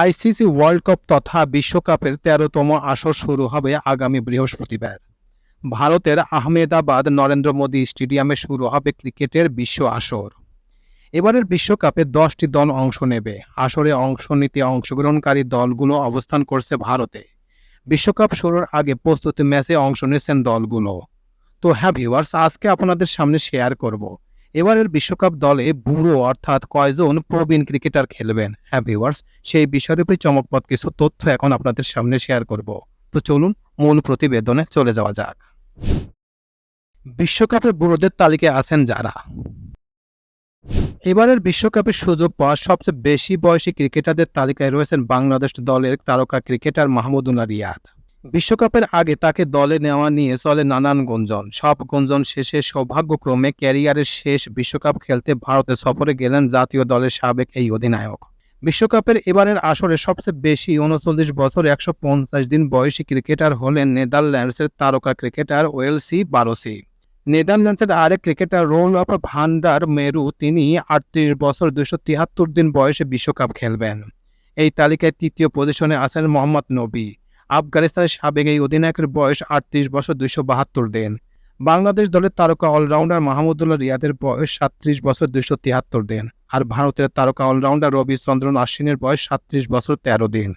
ICC world cup তথা বিশ্বকাপের তেরোতম আসর শুরু হবে আগামী বৃহস্পতিবার। ভারতের আহমেদাবাদ নরেন্দ্র মোদী স্টেডিয়ামে শুরু হবে ক্রিকেটের বিশ্ব আসর। এবারের বিশ্বকাপে দশটি দল অংশ নেবে। আসরে অংশ নিতে অংশগ্রহণকারী দলগুলো অবস্থান করছে ভারতে। বিশ্বকাপ শুরুর আগে প্রস্তুতি ম্যাচে অংশ নিয়েছেন দলগুলো। তো হ্যাঁ ভিউয়ার্স, আজকে আপনাদের সামনে শেয়ার করব। এবারের বিশ্বকাপ দলে বুড়ো অর্থাৎ কয়জন প্রবীণ ক্রিকেটার খেলবেন? হ্যাঁ ভিউয়ার্স সেই বিষয়ের চমকপদ কিছু তথ্য এখন আপনাদের সামনে শেয়ার করব। তো চলুন মূল প্রতিবেদনে চলে যাওয়া যাক। বিশ্বকাপে বুড়োদের তালিকায় আছেন যারা? এবারের বিশ্বকাপের সুযোগ পাওয়া সবচেয়ে বেশি বয়সী ক্রিকেটারদের তালিকায় রয়েছেন বাংলাদেশ দলের তারকা ক্রিকেটার মাহমুদুল্লাহ রিয়াদ। বিশ্বকাপের আগে তাকে দলে নেওয়া নিয়ে চলে নানান গুঞ্জন। সব গুঞ্জন শেষে সৌভাগ্যক্রমে ক্যারিয়ারের শেষ বিশ্বকাপ খেলতে ভারতে সফরে গেলেন জাতীয় দলের সাবেক এই অধিনায়ক। বিশ্বকাপের এবারের আসরে সবচেয়ে বেশি উনচল্লিশ বছর, একশো পঞ্চাশ দিন বয়সী ক্রিকেটার হলেন নেদারল্যান্ডসের তারকা ক্রিকেটার ওয়েলসি বারোসি। নেদারল্যান্ডসের আরেক ক্রিকেটার রোল অফ ভান্ডার মেরু, তিনি আটত্রিশ বছর দুশো তিয়াত্তর দিন বয়সে বিশ্বকাপ খেলবেন। এই তালিকায় তৃতীয় পজিশনে আছেন মোহাম্মদ নবী। আফগানিস্তানের সাবেক এই অধিনায়কের বয়স আটত্রিশ বছর দুইশো বাহাত্তর দিন। বাংলাদেশ দলের তারকা অলরাউন্ডার মাহমুদুল্লাহ রিয়াদের বয়স সাত্রিশ বছর দুইশো তিয়াত্তর দিন আর ভারতের তারকা অলরাউন্ডার রবিচন্দ্রন আশ্বিনের বয়স সাত্রিশ বছর তেরো দিন।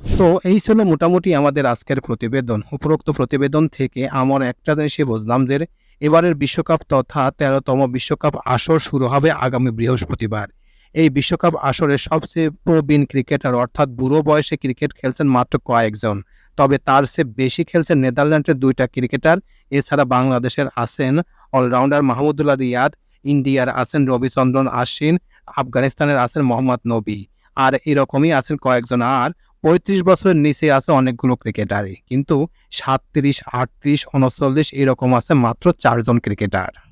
তো এই ছিল মোটামুটি আমাদের আজকের প্রতিবেদন। উপরোক্ত প্রতিবেদন থেকে আমার একটা জিনিসই বুঝলাম যে এবারের বিশ্বকাপ তথা তেরোতম বিশ্বকাপ আসর শুরু হবে আগামী বৃহস্পতিবার। এই বিশ্বকাপ আসরে সবচেয়ে প্রবীণ ক্রিকেটার অর্থাৎ বুড়ো বয়সে ক্রিকেট খেলছেন মাত্র কয়েকজন। তবে তার চেয়ে বেশি খেলছেন নেদারল্যান্ডের দুইটা ক্রিকেটার। এছাড়া বাংলাদেশের আছেন অলরাউন্ডার মাহমুদুল্লাহ রিয়াদ, ইন্ডিয়ার আছেন রবিচন্দ্রন আশ্বিন, আফগানিস্তানের আছেন মোহাম্মদ নবী। আর এরকমই আছেন কয়েকজন। আর পঁয়ত্রিশ বছরের নিচে আছে অনেকগুলো ক্রিকেটারই। কিন্তু সাতত্রিশ, আটত্রিশ, উনচল্লিশ এরকম আছে মাত্র চারজন ক্রিকেটার।